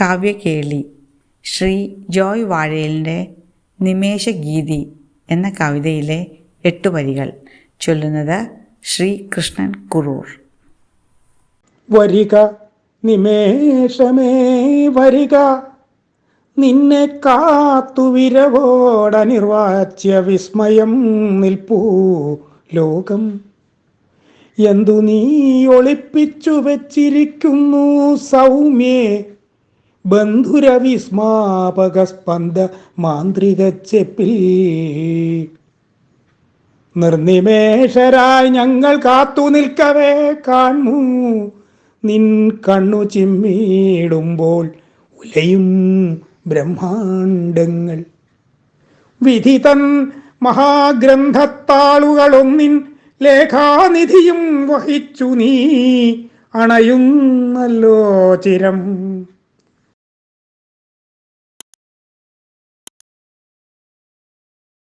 കാവ്യകേളി ശ്രീ ജോയ് വാഴേലിന്റെ നിമേഷഗീതി എന്ന കവിതയിലെ എട്ട് വരികൾ. ചൊല്ലുന്നത് ശ്രീ കൃഷ്ണൻ കുറൂർ. വരിക നിമേഷമേ വരിക. നിന്നെ കാത്തുവിരവോടനിർവാച്യ വിസ്മയം നിൽപ്പൂ ലോകം. എന്തു നീ ഒളിപ്പിച്ചു വെച്ചിരിക്കുന്നു സൗമ്യേ ബന്ധുര വിസ്മാപക സ്പന്ദ മാന്ത്രിക ചെപ്പിൽ നിർനിമേഷരായി ഞങ്ങൾ കാത്തു നിൽക്കവേ കാണൂ. നിൻ കണ്ണു ചിമ്മിടുമ്പോൾ ഉലയും ബ്രഹ്മാണ്ടങ്ങൾ. വിധിതൻ മഹാഗ്രന്ഥത്താളുകളൊന്നിൻ ലേഖാനിധിയും വഹിച്ചു നീ അണയുന്നല്ലോ ചിരം.